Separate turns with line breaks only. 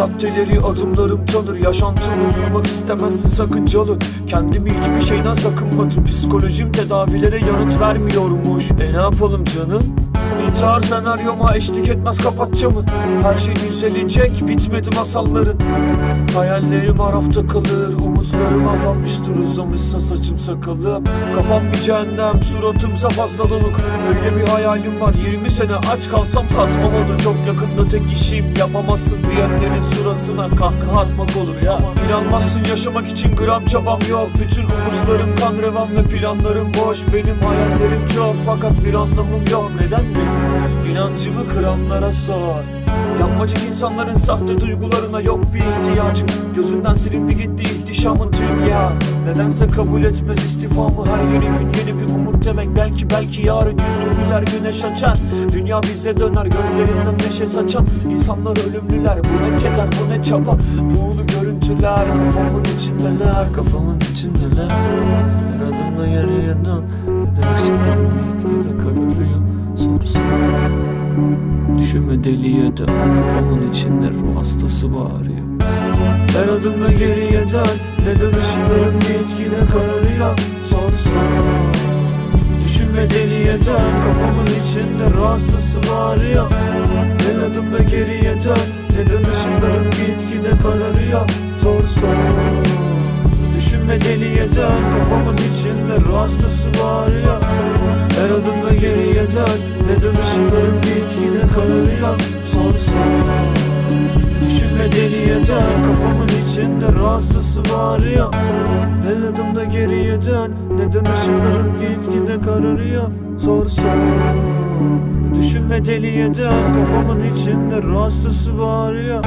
Maddeleri adımlarım tanır Yaşantımı duymak istemezsin sakıncalı Kendimi hiçbir şeyden sakınmadım. Psikolojim tedavilere yanıt vermiyormuş. E ne yapalım canım? İntihar senaryoma eşlik etmez kapat Her şey düzelecek bitmedi masalların. Hayallerim arafta kalır Umutlarım azalmıştır. Uzamışsa saçım sakalım Kafam bir cehennem suratımsa fazla donuk. Öyle bir hayalim var 20 sene aç kalsam satmam onu Çok yakında tek işim yapamazsın diyenlerin suratına Kahkaha atmak olur ya. İnanmazsın yaşamak için gram çabam yok. Bütün umutlarım kan revan ve planlarım boş. Benim hayallerim çok fakat bir anlamım yok. Neden? İnancımı kıranlara sor. Yapmacık insanların sahte duygularına yok bir ihtiyacım Gözünden silindi gitti ihtişamın dünya Nedense kabul etmez istifamı Her yeni gün yeni bir umut demek. Belki belki yarın yüzüm güler güneş açar. Dünya bize döner gözlerinden neşe saçan İnsanlar ölümlüler bu ne keder bu ne çaba Buğulu görüntüler kafamın içindeler Kafamın içindeler. Her adımda geriye dön Düşünme deliye dön Kafamın içinde ruh hastası bağırıyor. Her adımda geriye dön Neden ışıkların etkide kararıyor Sorsana Düşünme deliye dön Kafamın içinde ruh hastası bağırıyor. Her adımda geriye dön Neden ışıkların etkide kararıyor Sorsana Düşünme deliye dön Kafamın içinde ruh hastası bağırıyor Neden ışıkların etkide kararıyor Sorsana Düşünme deliye dön Kafamın içinde hastası bağırıyor. Her adımda geriye dön Neden ışıkların gitgide kararıyor Sorsana Düşünme deliye dön Kafamın içinde hastası bağırıyor